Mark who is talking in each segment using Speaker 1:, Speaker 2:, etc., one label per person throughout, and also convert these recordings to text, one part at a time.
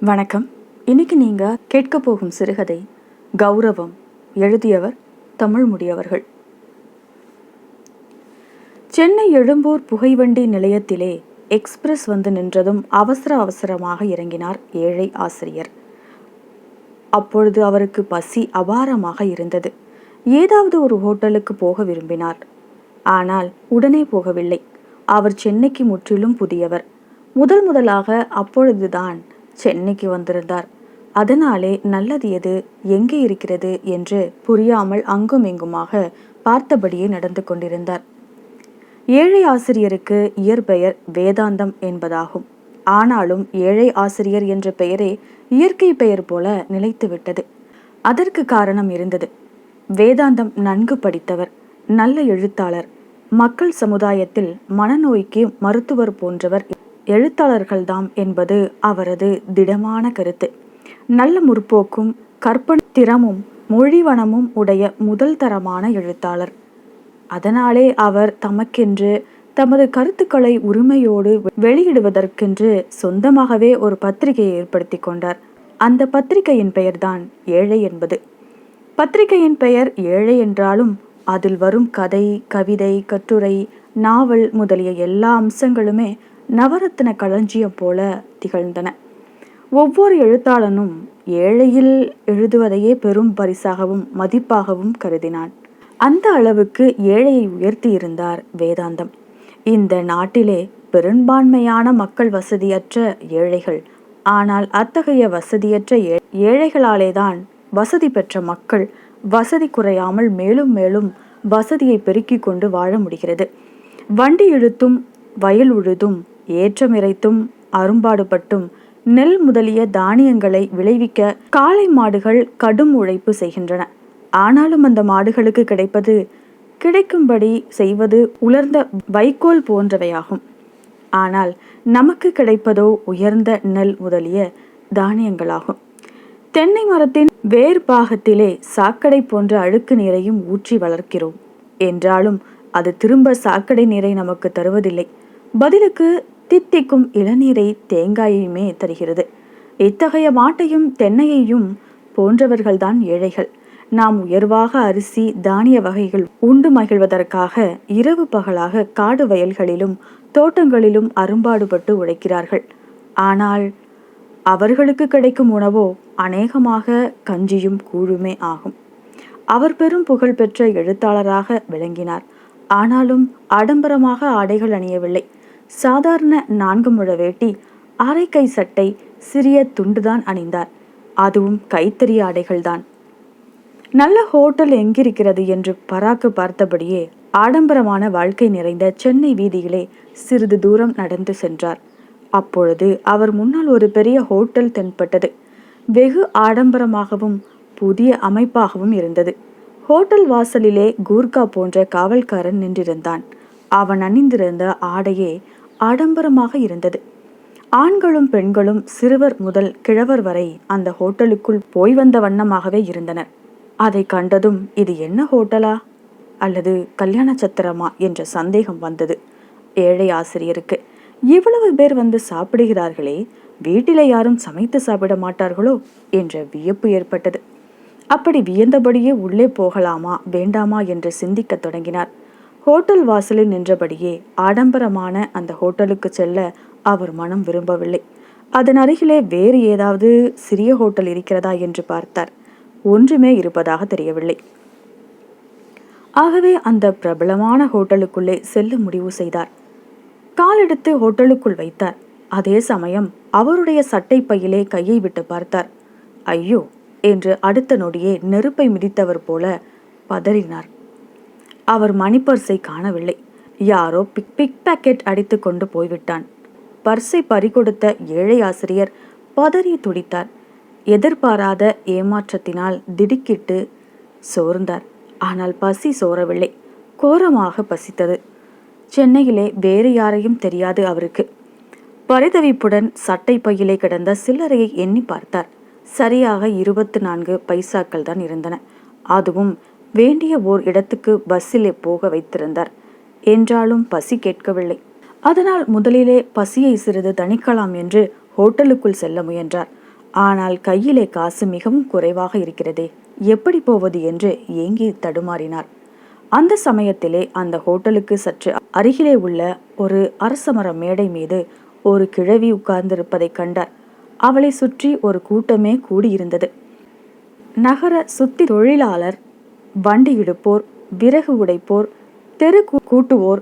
Speaker 1: வணக்கம். இன்னைக்கு நீங்க கேட்க போகும் சிறுகதை கௌரவம் எழுதியவர் தமிழ்முடி அவர்கள் சென்னை எழும்பூர் புகைவண்டி நிலையத்திலே எக்ஸ்பிரஸ் வந்து நின்றதும் அவசர அவசரமாக இறங்கினார் ஏழை ஆசிரியர். அப்பொழுது அவருக்கு பசி அபாரமாக இருந்தது. ஏதாவது ஒரு ஹோட்டலுக்கு போக விரும்பினார். ஆனால் உடனே போகவில்லை. அவர் சென்னைக்கு முற்றிலும் புதியவர். முதல் முதலாக அப்பொழுதுதான் சென்னைக்கு வந்திருந்தார். அதனாலே நல்லது எது? எங்கே இருக்கிறது? என்று புரியாமல் அங்கும் இங்குமாக பார்த்தபடியே நடந்து கொண்டிருந்தார். ஏழை ஆசிரியருக்கு இயற்பெயர் வேதாந்தம் என்பதாகும். ஆனாலும் ஏழை ஆசிரியர் என்ற பெயரே இயற்கை பெயர் போல நிலைத்துவிட்டது. அதற்கு காரணம் இருந்தது. வேதாந்தம் நன்கு படித்தவர் நல்ல எழுத்தாளர் மக்கள் சமுதாயத்தில் மனநோய்க்கு மருத்துவர் போன்றவர் எழுத்தாளர்கள்தாம் என்பது அவரது திடமான கருத்து. நல்ல முற்போக்கும் கற்பனை திறமும் மொழிவனமும் உடைய முதல் தரமான எழுத்தாளர். அதனாலே அவர் தமக்கென்று தமது கருத்துக்களை உரிமையோடு வெளியிடுவதற்கென்று சொந்தமாகவே ஒரு பத்திரிகையை ஏற்படுத்தி கொண்டார். அந்த பத்திரிகையின் பெயர்தான் ஏழை என்பது. பத்திரிகையின் பெயர் ஏழை என்றாலும் அதில் வரும் கதை கவிதை கட்டுரை நாவல் முதலிய எல்லா அம்சங்களுமே நவரத்ன களஞ்சியம் போல திகழ்ந்தன. ஒவ்வொரு எழுத்தாளனும் ஏழையில் எழுதுவதையே பெரும் பரிசாகவும் மதிப்பாகவும் கருதினான். அந்த அளவுக்கு ஏழையை உயர்த்தி இருந்தார் வேதாந்தம். இந்த நாட்டிலே பெரும்பான்மையான மக்கள் வசதியற்ற ஏழைகள் ஆனால் அத்தகைய வசதியற்ற ஏழைகளாலேதான் வசதி பெற்ற மக்கள் வசதி குறையாமல் மேலும் மேலும் வசதியை பெருக்கிக் கொண்டு வாழ முடிகிறது. வண்டி இழுத்தும் வயல் உழுதும் ஏற்றமிறைத்தும் அரும்பாடுபட்டும் நெல் முதலிய தானியங்களை விளைவிக்க காளை மாடுகள் கடும் உழைப்பு செய்கின்றன. ஆனாலும் அந்த மாடுகளுக்கு கிடைப்பது கிடைக்கும்படி செய்வது உலர்ந்த வைக்கோல் போன்றவையாகும். ஆனால் நமக்கு கிடைப்பதோ உயர்ந்த நெல் முதலிய தானியங்களாகும். தென்னை மரத்தின் வேர் பாகத்திலே சாக்கடை போன்ற அழுக்கு நீரையும் ஊற்றி வளர்க்கிறோம். என்றாலும் அது திரும்ப சாக்கடை நீரை நமக்கு தருவதில்லை. பதிலுக்கு தித்திக்கும் இளநீரை தேங்காயையுமே தருகிறது. இத்தகைய மாட்டையும் தென்னையையும் போன்றவர்கள்தான் ஏழைகள். நாம் உயர்வாக அரிசி தானிய வகைகள் உண்டு மகிழ்வதற்காக இரவு பகலாக காடு வயல்களிலும் தோட்டங்களிலும் அரும்பாடுபட்டு உழைக்கிறார்கள். ஆனால் அவர்களுக்கு கிடைக்கும் உணவோ அநேகமாக கஞ்சியும் கூழுமே ஆகும். அவர் பெரும் புகழ்பெற்ற எழுத்தாளராக விளங்கினார். ஆனாலும் ஆடம்பரமாக ஆடைகள் அணியவில்லை. சாதாரண நான்கு முழ வேட்டி அரைக்கை சட்டை சிறிய துண்டுதான் அணிந்தார். அதுவும் கைத்தறி ஆடைகள்தான். நல்ல ஹோட்டல் எங்கிருக்கிறது என்று பராக்கு பார்த்தபடியே ஆடம்பரமான வாழ்க்கை நிறைந்த சென்னை வீதியிலே சிறிது தூரம் நடந்து சென்றார். அப்பொழுது அவர் முன்னால் ஒரு பெரிய ஹோட்டல் தென்பட்டது. வெகு ஆடம்பரமாகவும் புதிய அமைப்பாகவும் இருந்தது. ஹோட்டல் வாசலிலே கூர்கா போன்ற காவல்காரன் நின்றிருந்தான். அவன் அணிந்திருந்த ஆடையே ஆடம்பரமாக இருந்தது. ஆண்களும் பெண்களும் சிறுவர் முதல் கிழவர் வரை அந்த ஹோட்டலுக்குள் போய் வந்த வண்ணமாகவே இருந்தனர். அதை கண்டதும் இது என்ன ஹோட்டலா? அல்லது கல்யாண சத்திரமா? என்ற சந்தேகம் வந்தது. ஏழை ஆசிரியருக்கு இவ்வளவு பேர் வந்து சாப்பிடுகிறார்களே வீட்டில யாரும் சமைத்து சாப்பிட மாட்டார்களோ? என்ற வியப்பு ஏற்பட்டது. அப்படி வியந்தபடியே உள்ளே போகலாமா வேண்டாமா என்று சிந்திக்கத் தொடங்கினார். ஹோட்டல் வாசலில் நின்றபடியே ஆடம்பரமான அந்த ஹோட்டலுக்கு செல்ல அவர் மனம் விரும்பவில்லை. அதன் அருகிலே வேறு ஏதாவது சிறிய ஹோட்டல் இருக்கிறதா என்று பார்த்தார். ஒன்றுமே இருப்பதாக தெரியவில்லை. ஆகவே அந்த பிரபலமான ஹோட்டலுக்குள்ளே செல்ல முடிவு செய்தார். காலெடுத்து ஹோட்டலுக்குள் வைத்தார். அதே சமயம் அவருடைய சட்டை பையிலே கையை விட்டு பார்த்தார். ஐயோ! என்று அடுத்த நொடியே நெருப்பை மிதித்தவர் போல பதறினார். அவர் மணிப்பர்ஸை காணவில்லை. யாரோ பிக் பிக் பாக்கெட் அடித்து கொண்டு போய்விட்டான். பர்ஸை பறிகொடுத்த ஏழை ஆசிரியர் பதறி துடித்தார். எதிர்பாராத ஏமாற்றத்தினால் திடுக்கிட்டு சோர்ந்தார். ஆனால் பசி சோரவில்லை. கோரமாக பசித்தது. சென்னையிலே வேறு யாரையும் தெரியாது அவருக்கு. பரிதவிப்புடன் சட்டை பையிலே கிடந்த சில்லறையை எண்ணி பார்த்தார். சரியாக இருபத்து நான்கு பைசாக்கள் தான் இருந்தன. அதுவும் வேண்டிய ஓர் இடத்துக்கு பஸ்ஸிலே போக வைத்திருந்தார். என்றாலும் பசி கேட்கவில்லை. அதனால் முதலிலே பசியை சிறிது தணிக்கலாம் என்று ஹோட்டலுக்குள் செல்ல முயன்றார். ஆனால் கையிலே காசு மிகவும் குறைவாக இருக்கிறதே எப்படி போவது என்று ஏங்கி தடுமாறினார். அந்த சமயத்திலே அந்த ஹோட்டலுக்கு சற்று அருகிலே உள்ள ஒரு அரசமர மேடை மீது ஒரு கிழவி உட்கார்ந்திருப்பதைக் கண்டார். அவளை சுற்றி ஒரு கூட்டமே கூடியிருந்தது. நகர சுத்தி தொழிலாளர் வண்டி இடுப்போர் விறகு உடைப்போர் தெரு கூட்டுவோர்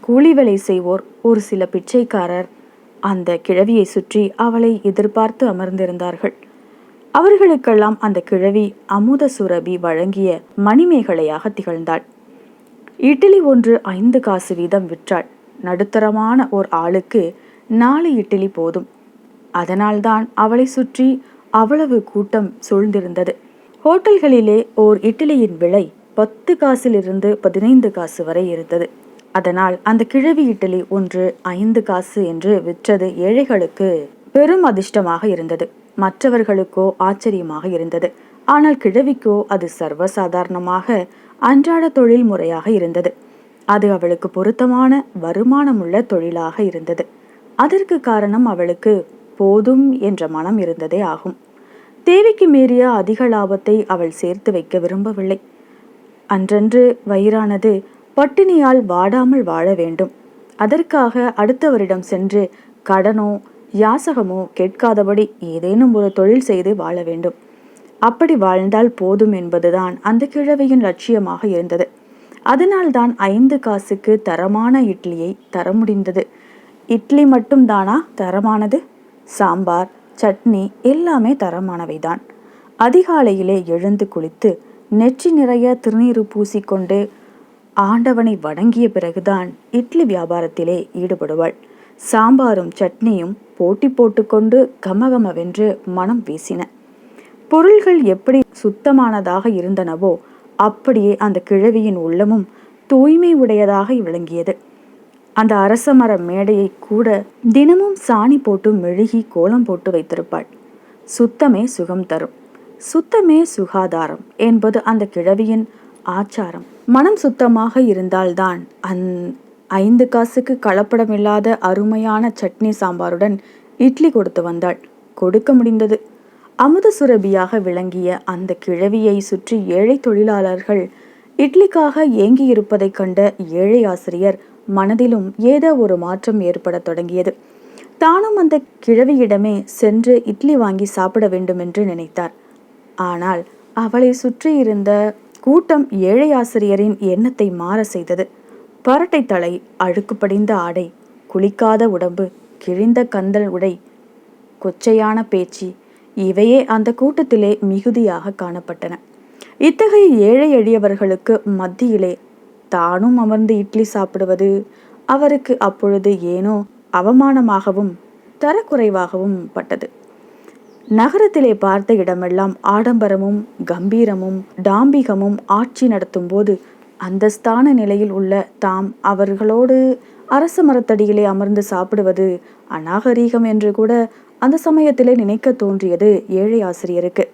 Speaker 1: கூலி வேலை செய்வோர் ஒரு சில பிச்சைக்காரர். அந்த கிழவியை சுற்றி அவளை எதிர்பார்த்து அமர்ந்திருந்தார்கள். அவர்களுக்கெல்லாம் அந்த கிழவி அமுத சுரபி வழங்கிய மணிமேகலையாக திகழ்ந்தாள். இட்லி ஒன்று ஐந்து காசு வீதம் விற்றாள். நடுத்தரமான ஓர் ஆளுக்கு நாலு இட்லி போதும். அதனால்தான் அவளை சுற்றி அவ்வளவு கூட்டம் சூழ்ந்திருந்தது. ஹோட்டல்களிலே ஓர் இட்லியின் விலை பத்து காசிலிருந்து பதினைந்து காசு வரை இருந்தது. அதனால் அந்த கிழவி இட்லி ஒன்று ஐந்து காசு என்று விற்றது ஏழைகளுக்கு பெரும் அதிர்ஷ்டமாக இருந்தது. மற்றவர்களுக்கோ ஆச்சரியமாக இருந்தது. ஆனால் கிழவிக்கோ அது சர்வசாதாரணமாக அன்றாட தொழில் முறையாக இருந்தது. அது அவளுக்கு பொருத்தமான வருமானமுள்ள தொழிலாக இருந்தது. அதற்கு காரணம் அவளுக்கு போதும் என்ற மனம் இருந்ததே ஆகும். தேவைக்கு மீறிய அதிக லாபத்தை அவள் சேர்த்து வைக்க விரும்பவில்லை. அன்றன்று வயிறானது பட்டினியால் வாடாமல் வாழ வேண்டும். அதற்காக அடுத்தவரிடம் சென்று கடனோ யாசகமோ கேட்காதபடி ஏதேனும் ஒரு தொழில் செய்து வாழ வேண்டும். அப்படி வாழ்ந்தால் போதும் என்பதுதான் அந்த கிழவியின் லட்சியமாக இருந்தது. அதனால்தான் ஐந்து காசுக்கு தரமான இட்லியை தர முடிந்தது. இட்லி மட்டும் தானா தரமானது? சாம்பார் சட்னி எல்லாமே தரமானவை தான் அதிகாலையிலே எழுந்து குளித்து நெற்றி நிறைய திருநீறு பூசிக்கொண்டு ஆண்டவனை வணங்கிய பிறகுதான் இட்லி வியாபாரத்திலே ஈடுபடுவாள். சாம்பாரும் சட்னியும் போட்டி போட்டுக்கொண்டு கமகமவென்று மனம் வீசின. பொருள்கள் எப்படி சுத்தமானதாக இருந்தனவோ அப்படியே அந்த கிழவியின் உள்ளமும் தூய்மை உடையதாக விளங்கியது. அந்த அரசமர மேடையை கூட தினமும் சாணி போட்டு மெழுகி கோலம் போட்டு வைத்திருப்பாள். சுத்தமே சுகம் தரும். சுத்தமே சுகாதாரம் என்பது அந்த கிழவியின் ஆச்சாரம். மனம் சுத்தமாக இருந்தால்தான் அந் ஐந்து காசுக்கு கலப்படமில்லாத அருமையான சட்னி சாம்பாருடன் இட்லி கொடுத்து வந்தாள். கொடுக்க முடிந்தது. அமுத சுரபியாக விளங்கிய அந்த கிழவியை சுற்றி ஏழை தொழிலாளர்கள் இட்லிக்காக ஏங்கியிருப்பதைக் கண்ட ஏழை ஆசிரியர் மனதிலும் ஏதோ ஒரு மாற்றம் ஏற்படத் தொடங்கியது. தானும் அந்த கிழவியிடமே சென்று இட்லி வாங்கி சாப்பிட வேண்டும் என்று நினைத்தார். ஆனால் அவளை சுற்றி இருந்த கூட்டம் ஏழை ஆசிரியரின் எண்ணத்தை மாற செய்தது. பரட்டை தலை அழுக்கு படிந்த ஆடை குளிக்காத உடம்பு கிழிந்த கந்தல் உடை கொச்சையான பேச்சு இவையே அந்த கூட்டத்திலே மிகுதியாக காணப்பட்டன. இத்தகைய ஏழை எளியவர்களுக்கு மத்தியிலே தானும் அமர்ந்து இட்லி சாப்பிடுவது அவருக்கு அப்பொழுது ஏனோ அவமானமாகவும் தரக்குறைவாகவும் பட்டது. நகரத்திலே பார்த்த இடமெல்லாம் ஆடம்பரமும் கம்பீரமும் டாம்பிகமும் ஆட்சி நடத்தும் போது அந்தஸ்தான நிலையில் உள்ள தாம் அவர்களோடு அரச மரத்தடியிலே அமர்ந்து சாப்பிடுவது அநாகரீகம் என்று கூட அந்த சமயத்திலே நினைக்க தோன்றியது ஏழை ஆசிரியருக்கு.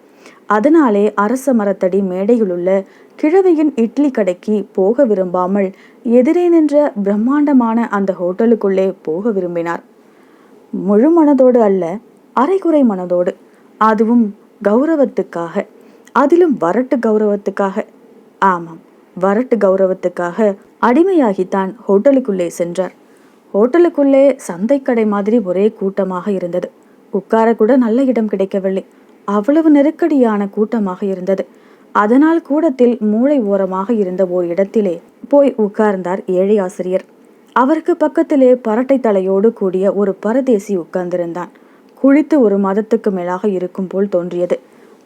Speaker 1: அதனாலே அரச மரத்தடி மேடையிலுள்ள கிழவியின் இட்லி கடைக்கு போக விரும்பாமல் எதிரே நின்ற பிரம்மாண்டமான அந்த ஹோட்டலுக்குள்ளே போக விரும்பினார். முழு மனதோடு அல்ல அரைகுறை மனதோடு. அதுவும் கௌரவத்துக்காக. அதிலும் வரட்டு கௌரவத்துக்காக. ஆமாம் வரட்டு கௌரவத்துக்காக அடிமையாகித்தான் ஹோட்டலுக்குள்ளே சென்றார். ஹோட்டலுக்குள்ளே சந்தைக்கடை மாதிரி ஒரே கூட்டமாக இருந்தது. உட்காரக்கூட நல்ல இடம் கிடைக்கவில்லை. அவ்வளவு நெருக்கடியான கூட்டமாக இருந்தது. அதனால் கூடத்தில் மூளை ஓரமாக இருந்த ஓர் இடத்திலே போய் உட்கார்ந்தார் ஏழை ஆசிரியர். அவருக்கு பக்கத்திலே பரட்டை தலையோடு கூடிய ஒரு பரதேசி உட்கார்ந்திருந்தான். குளித்து ஒரு மாதத்துக்கு மேலாக இருக்கும் போல் தோன்றியது.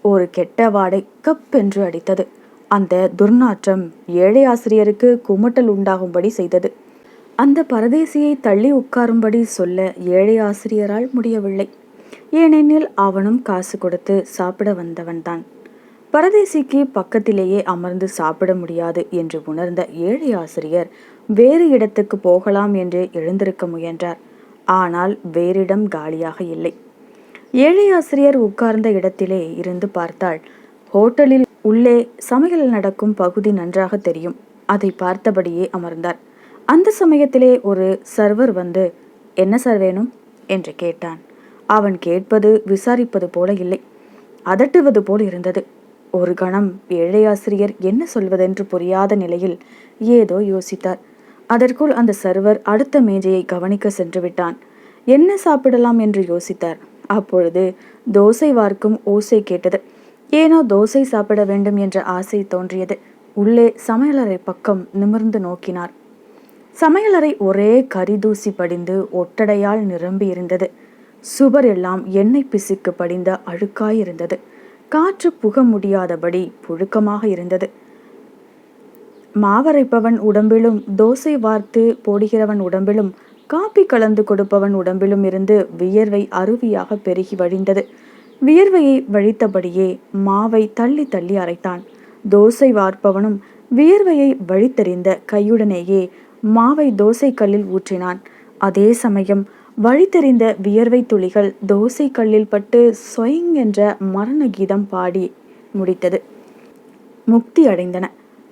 Speaker 1: ஒரு கெட்ட வாடை கப்பென்று அடித்தது. அந்த துர்நாற்றம் ஏழை ஆசிரியருக்கு குமட்டல் உண்டாகும்படி செய்தது. அந்த பரதேசியை தள்ளி உட்காரும்படி சொல்ல ஏழை ஆசிரியரால் முடியவில்லை. ஏனெனில் அவனும் காசு கொடுத்து சாப்பிட வந்தவன்தான். பரதேசிக்கு பக்கத்திலேயே அமர்ந்து சாப்பிட முடியாது என்று உணர்ந்த ஏழை ஆசிரியர் வேறு இடத்துக்கு போகலாம் என்று எழுந்திருக்க முயன்றார். ஆனால் வேறிடம் காலியாக இல்லை. ஏழை ஆசிரியர் உட்கார்ந்த இடத்திலே இருந்து பார்த்தால் ஹோட்டலில் உள்ளே சமையல் நடக்கும் பகுதி நன்றாக தெரியும். அதை பார்த்தபடியே அமர்ந்தார். அந்த சமயத்திலே ஒரு சர்வர் வந்து என்ன சார் வேணும்? என்று கேட்டான். அவன் கேட்பது விசாரிப்பது போல இல்லை. அதட்டுவது போல் இருந்தது. ஒரு கணம் ஏழையாசிரியர் என்ன சொல்வதென்று புரியாத நிலையில் ஏதோ யோசித்தார். அதற்குள் அந்த சர்வர் அடுத்த மேஜையை கவனிக்க சென்று விட்டான். என்ன சாப்பிடலாம்? என்று யோசித்தார். அப்பொழுது தோசை வார்க்கும் ஓசை கேட்டது. ஏனோ தோசை சாப்பிட வேண்டும் என்ற ஆசை தோன்றியது. உள்ளே சமையலறை பக்கம் நிமிர்ந்து நோக்கினார். சமையலறை ஒரே கரிதூசி படிந்து ஒட்டடையால் நிரம்பி இருந்தது சுவர் எல்லாம் எண்ணெய் பிசுக்கு படிந்த அழுக்காயிருந்தது. காற்று புக முடியாதபடி புழுக்கமாக இருந்தது. மாவரைப்பவன் உடம்பிலும் தோசை வார்த்து போடுகிறவன் உடம்பிலும் காப்பி கலந்து கொடுப்பவன் உடம்பிலும் இருந்து வியர்வை அருவியாக பெருகி வழிந்தது. வியர்வையை வழித்தபடியே மாவை தள்ளி தள்ளி அரைத்தான். தோசை வார்ப்பவனும் வியர்வையை வழித்தறிந்த கையுடனேயே மாவை தோசை கல்லில் ஊற்றினான். அதே சமயம் வழித்தெறிந்த வியர்வை துளிகள் தோசை கல்லில் பட்டு சொயங் என்ற மரண கீதம் பாடி முடித்தது. முக்தி அடைந்தன.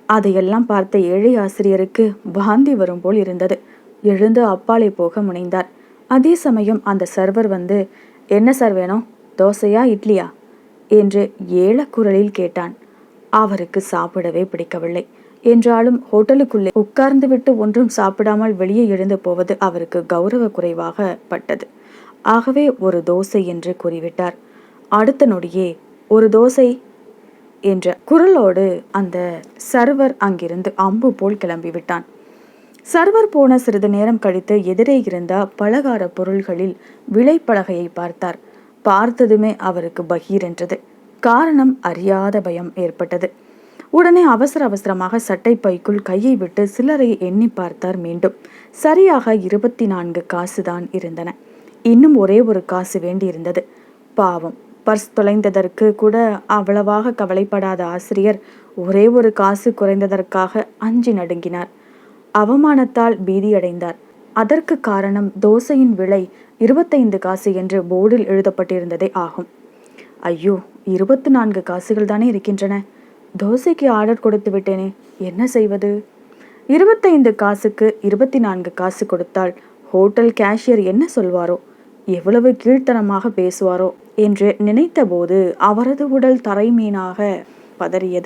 Speaker 1: அதையெல்லாம் பார்த்த ஏழை ஆசிரியருக்கு வாந்தி வரும் போல் இருந்தது. எழுந்து அப்பாலே போக முனைந்தார். அதே சமயம் அந்த சர்வர் வந்து என்ன சார் வேணும்? தோசையா இட்லியா? என்று ஏழக்குரலில் கேட்டான். அவருக்கு சாப்பிடவே பிடிக்கவில்லை. என்றாலும் ஹோட்டலுக்குள்ளே உட்கார்ந்துவிட்டு ஒன்றும் சாப்பிடாமல் வெளியே எழுந்து போவது அவருக்கு கௌரவ குறைவாக பட்டது ஆகவே ஒரு தோசை என்று கூறிவிட்டார். அடுத்த நொடியே ஒரு தோசை என்ற குரலோடு அந்த சர்வர் அங்கிருந்து அம்பு போல் கிளம்பிவிட்டான். சர்வர் போன சிறிது நேரம் கழித்து எதிரே இருந்த பலகார பொருள்களில் விலைப்பலகையை பார்த்தார். பார்த்ததுமே அவருக்கு பகீர் என்றது காரணம் அறியாத பயம் ஏற்பட்டது. உடனே அவசர அவசரமாக சட்டை பைக்குள் கையை விட்டு சிலரை எண்ணி பார்த்தார் மீண்டும். சரியாக இருபத்தி நான்கு காசுதான் இருந்தன. இன்னும் ஒரே ஒரு காசு வேண்டியிருந்தது. பாவம் பர்ஸ் தொலைந்ததற்கு கூட அவ்வளவாக கவலைப்படாத ஆசிரியர் ஒரே ஒரு காசு குறைந்ததற்காக அஞ்சி நடுங்கினார். அவமானத்தால் பீதியடைந்தார். அதற்கு காரணம் தோசையின் விலை இருபத்தைந்து காசு என்று போர்டில் எழுதப்பட்டிருந்ததே ஆகும். ஐயோ இருபத்தி நான்கு காசுகள் தானே இருக்கின்றன? தோசைக்கு ஆர்டர் கொடுத்து விட்டேனே என்ன செய்வது? இருபத்தைந்து காசுக்கு இருபத்தி நான்கு காசு கொடுத்தால் ஹோட்டல் கேஷியர் என்ன சொல்வாரோ? எவ்வளவு கீழ்த்தனமாக பேசுவாரோ? என்று நினைத்தபோது அவரது உடல் தரைமீனாக பதறியது.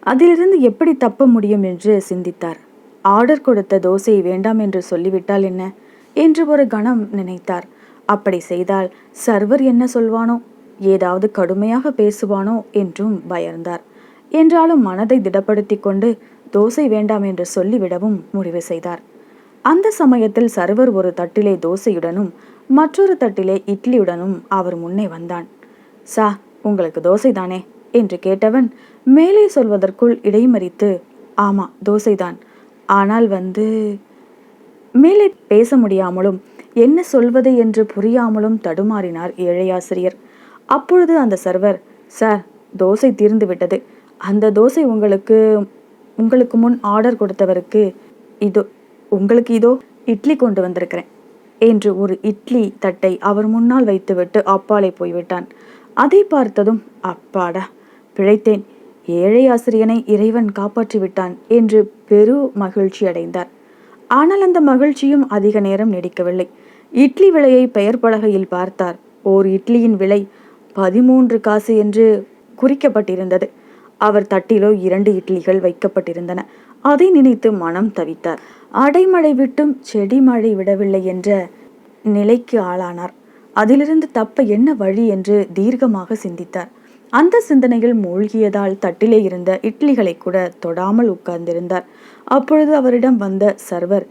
Speaker 1: அதிலிருந்து எப்படி தப்ப முடியும் என்று சிந்தித்தார். ஆர்டர் கொடுத்த தோசையை வேண்டாம் என்று சொல்லிவிட்டால் என்ன? என்று ஒரு கணம் நினைத்தார். அப்படி செய்தால் சர்வர் என்ன சொல்வானோ? ஏதாவது கடுமையாக பேசுவானோ? என்றும் பயந்தார். என்றாலும் மனதை திடப்படுத்தி கொண்டு தோசை வேண்டாம் என்று சொல்லிவிடவும் முடிவு செய்தார். அந்த சமயத்தில் சர்வர் ஒரு தட்டிலே தோசையுடனும் மற்றொரு தட்டிலே இட்லியுடனும் அவர் முன்னே வந்தான். சா உங்களுக்கு தோசை தானே? என்று கேட்டவன் மேலே சொல்வதற்குள் இடைமறித்து ஆமா தோசைதான் ஆனால் வந்து மேலே பேச முடியாமலும் என்ன சொல்வது என்று புரியாமலும் தடுமாறினார் ஏழையாசிரியர். அப்பொழுது அந்த சர்வர் சார் தோசை தீர்ந்து விட்டது அந்த தோசை உங்களுக்கு உங்களுக்கு முன் ஆர்டர் கொடுத்தவருக்கு இதோ உங்களுக்கு இதோ இட்லி கொண்டு வந்திருக்கிறேன் என்று ஒரு இட்லி தட்டை அவர் முன்னால் வைத்துவிட்டு அப்பாலே போய்விட்டான். அதை பார்த்ததும் அப்பாடா பிழைத்தேன். ஏழை ஆசிரியனை இறைவன் காப்பாற்றி விட்டான் என்று பெரு மகிழ்ச்சி அடைந்தார். ஆனால் அந்த மகிழ்ச்சியும் அதிக நேரம் நீடிக்கவில்லை. இட்லி விலையை பெயர் பலகையில் பார்த்தார். ஓர் இட்லியின் விலை பதிமூன்று காசு என்று குறிக்கப்பட்டிருந்தது. அவர் தட்டிலோ இரண்டு இட்லிகள் வைக்கப்பட்டிருந்தன. அதை நினைத்து மனம் தவித்தார். அடைமழை விட்டும் செடி மழை விடவில்லை என்ற நிலைக்கு ஆளானார். அதிலிருந்து தப்ப என்ன வழி என்று தீர்க்கமாக சிந்தித்தார். அந்த சிந்தனையில் மூழ்கியதால் தட்டிலே இருந்த இட்லிகளை கூட தொடாமல் உட்கார்ந்திருந்தார். அப்பொழுது அவரிடம் வந்த சர்வர்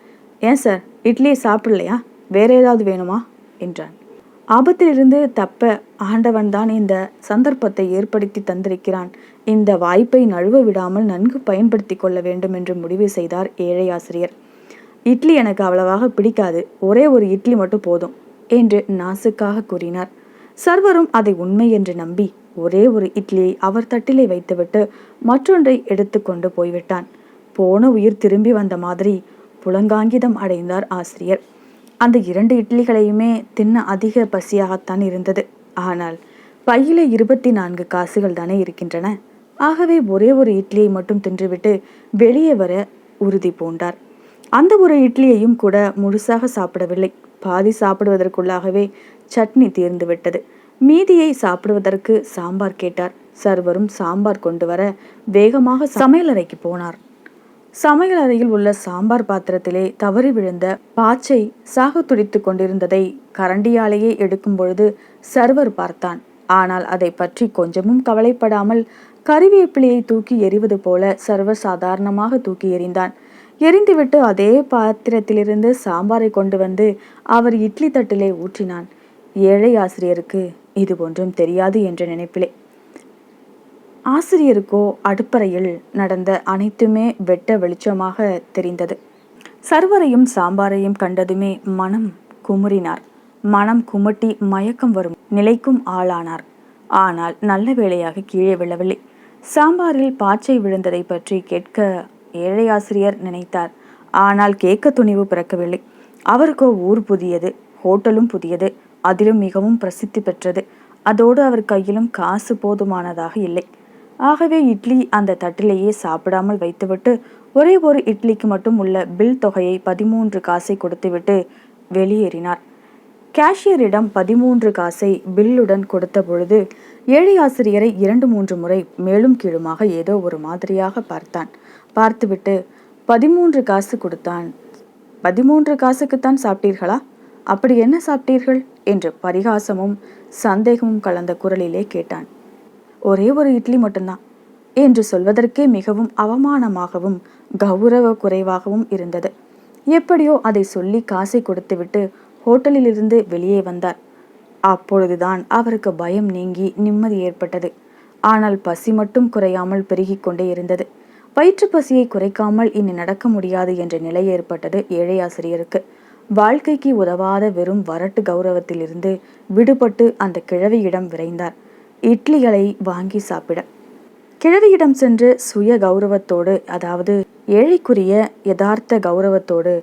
Speaker 1: ஏன் சார் இட்லியை சாப்பிடலையா? வேற ஏதாவது வேணுமா? என்றான் ஆபத்திலிருந்து தப்ப ஆண்டவன் தான் இந்த சந்தர்ப்பத்தை ஏற்படுத்தி தந்திருக்கிறான். இந்த வாய்ப்பை நழுவ விடாமல் நன்கு பயன்படுத்தி கொள்ள வேண்டும் என்று முடிவு செய்தார் ஏழை ஆசிரியர். இட்லி எனக்கு அவ்வளவாக பிடிக்காது. ஒரே ஒரு இட்லி மட்டும் போதும் என்று நாசுக்காக கூறினார். சர்வரும் அதை உண்மை என்று நம்பி ஒரே ஒரு இட்லியை அவர் தட்டிலே வைத்துவிட்டு மற்றொன்றை எடுத்துக்கொண்டு போய்விட்டான். போன உயிர் திரும்பி வந்த மாதிரி புலங்காங்கிதம் அடைந்தார் ஆசிரியர். அந்த இரண்டு இட்லிகளையுமே தின்ன அதிக பசியாகத்தான் இருந்தது. ஆனால் பையில இருபத்தி நான்கு காசுகள் தானே இருக்கின்றன. ஆகவே ஒரே ஒரு இட்லியை மட்டும் தின்றுவிட்டு வெளியே வர உறுதி பூண்டார். அந்த ஒரு இட்லியையும் கூட முழுசாக சாப்பிடவில்லை. பாதி சாப்பிடுவதற்குள்ளாகவே சட்னி தீர்ந்து விட்டது. மீதியை சாப்பிடுவதற்கு சாம்பார் கேட்டார். சர்வரும் சாம்பார் கொண்டு வர வேகமாக சமையலறைக்கு போனார். சமையலறையில் உள்ள சாம்பார் பாத்திரத்திலே தவறி விழுந்த பாச்சை சாக துடித்து கொண்டிருந்ததை கரண்டியாலேயே எடுக்கும் பொழுது சர்வர் பார்த்தான். ஆனால் அதை பற்றி கொஞ்சமும் கவலைப்படாமல் கறிவேப்பிலையை தூக்கி எறிவது போல சர்வர் சாதாரணமாக தூக்கி எறிந்தான். எரிந்துவிட்டு அதே பாத்திரத்திலிருந்து சாம்பாரை கொண்டு வந்து அவர் இட்லி தட்டிலே ஊற்றினான். ஏழை ஆசிரியருக்கு இது ஒன்றும் தெரியாது என்ற நினைப்பிலே ஆசிரியருக்கோ அடுப்பறையில் நடந்த அனைத்துமே வெட்ட வெளிச்சமாக தெரிந்தது. சர்வரையும் சாம்பாரையும் கண்டதுமே மனம் குமுறினார். மனம் குமட்டி மயக்கம் வரும் நிலைக்கும் ஆளானார். ஆனால் நல்ல வேளையாக கீழே விழவில்லை. சாம்பாரில் பாச்சை விழுந்ததை பற்றி கேட்க ஏழை ஆசிரியர் நினைத்தார். ஆனால் கேட்க துணிவு பிறக்கவில்லை. அவருக்கோ ஊர் புதியது ஹோட்டலும் புதியது அதிலும் மிகவும் பிரசித்தி பெற்றது. அதோடு அவர் கையிலும் காசு போதுமானதாக இல்லை. ஆகவே இட்லி அந்த தட்டிலேயே சாப்பிடாமல் வைத்துவிட்டு ஒரே ஒரு இட்லிக்கு மட்டும் உள்ள பில் தொகையை பதிமூன்று காசை கொடுத்துவிட்டு வெளியேறினார். கேஷியரிடம் பதிமூன்று காசை பில்லுடன் கொடுத்த பொழுது ஏழை ஆசிரியரை இரண்டு மூன்று முறை மேலும் கீழுமாக ஏதோ ஒரு மாதிரியாக பார்த்தான். பார்த்துவிட்டு பதிமூன்று காசு கொடுத்தான். பதிமூன்று காசுக்குத்தான் சாப்பிட்டீர்களா? அப்படி என்ன சாப்பிட்டீர்கள்? என்று பரிகாசமும் சந்தேகமும் கலந்த குரலிலே கேட்டான். ஒரே ஒரு இட்லி மட்டும்தான் என்று சொல்வதற்கே மிகவும் அவமானமாகவும் கௌரவ குறைவாகவும் இருந்தது. எப்படியோ அதை சொல்லி காசை கொடுத்துவிட்டு ஹோட்டலிலிருந்து வெளியே வந்தார். அப்பொழுதுதான் அவருக்கு பயம் நீங்கி நிம்மதி ஏற்பட்டது. ஆனால் பசி மட்டும் குறையாமல் பெருகிக் கொண்டே இருந்தது. வயிற்று பசியை குறைக்காமல் இனி நடக்க முடியாது என்ற நிலை ஏற்பட்டது ஏழை ஆசிரியருக்கு. வாழ்க்கைக்கு உதவாத வெறும் வரட்டு கௌரவத்திலிருந்து விடுபட்டு அந்த கிழவியிடம் விரைந்தார். இட்லிகளை வாங்கி சாப்பிட. கிழவியிடம் சென்று சுய கௌரவத்தோடு அதாவது ஏழைக்குரிய யதார்த்த கௌரவத்தோடு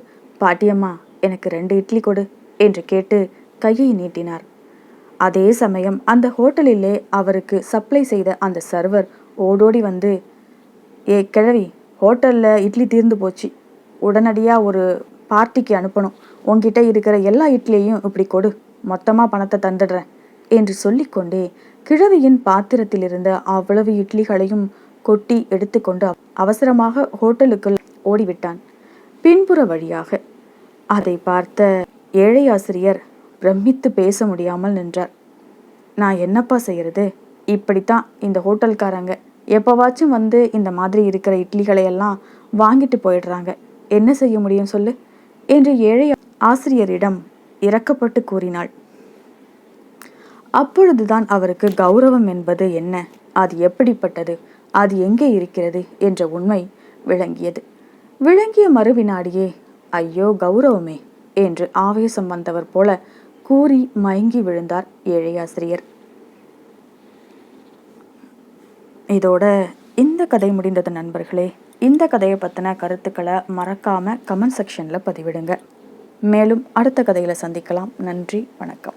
Speaker 1: பாட்டியம்மா எனக்கு ரெண்டு இட்லி கொடு என்று கேட்டு கையை நீட்டினார். அதே சமயம் அந்த ஹோட்டலிலே அவருக்கு சப்ளை செய்த அந்த சர்வர் ஓடோடி வந்து ஏ கிழவி ஹோட்டலில் இட்லி தீர்ந்து போச்சு. உடனடியாக ஒரு பார்ட்டிக்கு அனுப்பணும். உங்ககிட்ட இருக்கிற எல்லா இட்லியையும் இப்படி கொடு. மொத்தமாக பணத்தை தந்துடுறேன் என்று சொல்லிக்கொண்டே கிழவியின் பாத்திரத்தில் இருந்த அவ்வளவு இட்லிகளையும் கொட்டி எடுத்துக்கொண்டு அவசரமாக ஹோட்டலுக்குள் ஓடிவிட்டான். பின்புற வழியாக அதை பார்த்த ஏழை ஆசிரியர் பிரமித்து பேச முடியாமல் நின்றார். நான் என்னப்பா செய்யறது? இப்படித்தான் இந்த ஹோட்டல்காரங்க. எப்போவாச்சும் வந்து இந்த மாதிரி இருக்கிற இட்லிகளை எல்லாம் வாங்கிட்டு போயிடுறாங்க. என்ன செய்ய முடியும் சொல்லு? என்று ஏழை ஆசிரியரிடம் இறக்கப்பட்டு கூறினாள். அப்பொழுதுதான் அவருக்கு கௌரவம் என்பது என்ன? அது எப்படிப்பட்டது? அது எங்கே இருக்கிறது? என்ற உண்மை விளங்கியது. விளங்கிய மறுவினாடியே ஐயோ கௌரவமே என்று ஆவேசம் வந்தவர் போல கூறி மயங்கி விழுந்தார் ஏழையாசிரியர். இதோட இந்த கதை முடிந்தது நண்பர்களே. இந்த கதையை பற்றின கருத்துக்களை மறக்காமல் கமெண்ட் செக்ஷனில் பதிவிடுங்க. மேலும் அடுத்த கதையில் சந்திக்கலாம். நன்றி வணக்கம்.